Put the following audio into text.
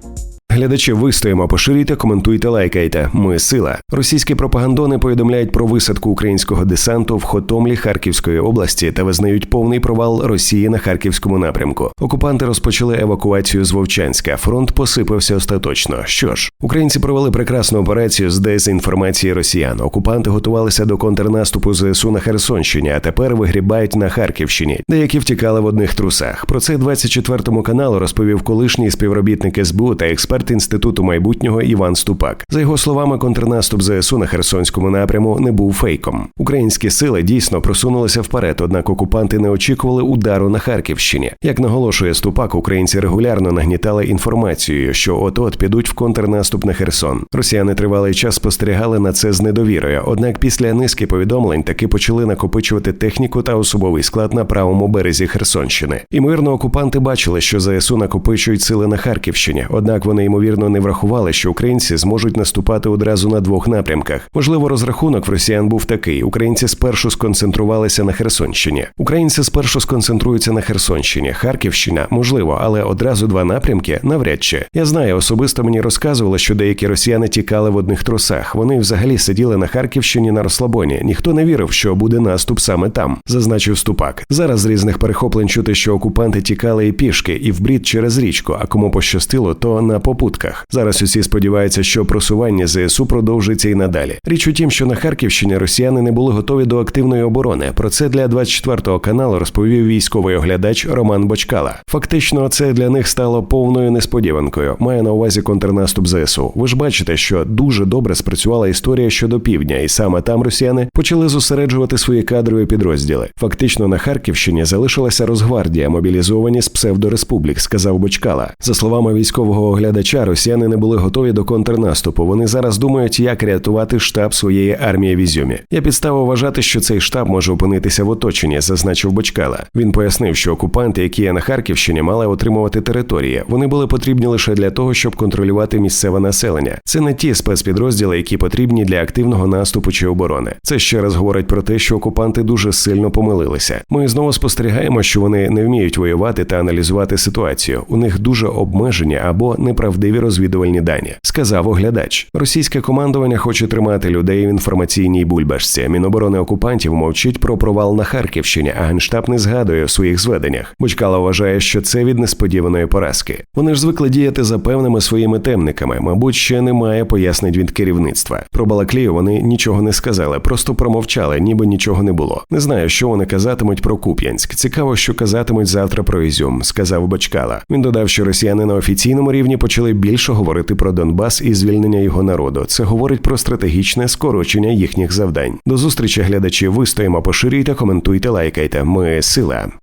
you Глядачі вистоїмо, поширюйте, коментуйте, лайкайте. Ми сила. Російські пропагандони повідомляють про висадку українського десанту в Хотомлі Харківської області та визнають повний провал Росії на харківському напрямку. Окупанти розпочали евакуацію з Вовчанська. Фронт посипався остаточно. Що ж, українці провели прекрасну операцію з дезінформації росіян. Окупанти готувалися до контрнаступу ЗСУ на Херсонщині, а тепер вигрібають на Харківщині. Деякі втікали в одних трусах. Про це 24 каналу розповів колишній співробітник СБУ та експерт інституту майбутнього Іван Ступак. За його словами, контрнаступ ЗСУ на Херсонському напряму не був фейком. Українські сили дійсно просунулися вперед, однак окупанти не очікували удару на Харківщині. Як наголошує Ступак, українці регулярно нагнітали інформацією, що от-от підуть в контрнаступ на Херсон. Росіяни тривалий час спостерігали на це з недовірою. Однак після низки повідомлень таки почали накопичувати техніку та особовий склад на правому березі Херсонщини. Імовірно, окупанти бачили, що ЗСУ накопичують сили на Харківщині, однак вони ймовірно не врахували, що українці зможуть наступати одразу на двох напрямках. Можливо, розрахунок в росіян був такий: українці спершу сконцентрувалися на Херсонщині. Українці спершу сконцентруються на Херсонщині. Харківщина можливо, але одразу два напрямки навряд чи. Я знаю, особисто мені розказували, що деякі росіяни тікали в одних тросах. Вони взагалі сиділи на Харківщині на розслабоні. Ніхто не вірив, що буде наступ саме там, зазначив Ступак. Зараз з різних перехоплень чути, що окупанти тікали і пішки, і в брід через річку. А кому пощастило, то на попутках. Зараз усі сподіваються, що просування ЗСУ продовжиться і надалі. Річ у тім, що на Харківщині росіяни не були готові до активної оборони. Про це для 24 каналу розповів військовий оглядач Роман Бочкала. Фактично, це для них стало повною несподіванкою. Має на увазі контрнаступ ЗСУ. Ви ж бачите, що дуже добре спрацювала історія щодо півдня, і саме там росіяни почали зосереджувати свої кадрові підрозділи. Фактично на Харківщині залишилася Росгвардія, мобілізовані з псевдореспублік, сказав Бочкала. За словами військового оглядача, росіяни не були готові до контрнаступу. Вони зараз думають, як рятувати штаб своєї армії в Ізюмі. Я підставив вважати, що цей штаб може опинитися в оточенні, зазначив Бочкала. Він пояснив, що окупанти, які є на Харківщині, мали отримувати території. Вони були потрібні лише для того, щоб контролювати місцеве населення. Це не ті спецпідрозділи, які потрібні для активного наступу чи оборони. Це ще раз говорить про те, що окупанти дуже сильно помилилися. Ми знову спостерігаємо, що вони не вміють воювати та аналізувати ситуацію. У них дуже обмежені або неправдиві розвідувальні дані, сказав оглядач. Російське командування хоче тримати людей в інформаційній бульбашці. Міноборони окупантів мовчить про провал на Харківщині, а генштаб не згадує у своїх зведеннях. Бучкало вважає, що це від несподіваної поразки. Вони ж звикли діяти за певними своїми темниками. Мабуть, ще немає пояснень від керівництва. Про Балаклію вони нічого не сказали, просто промовчали, ніби нічого не було. Не знаю, що вони казатимуть про Куп'янськ. Цікаво, що казатимуть завтра про Ізюм, сказав Бочкала. Він додав, що росіяни на офіційному рівні більше говорити про Донбас і звільнення його народу. Це говорить про стратегічне скорочення їхніх завдань. До зустрічі глядачі. Вистоїмо, поширюйте, коментуйте, лайкайте. Ми сила.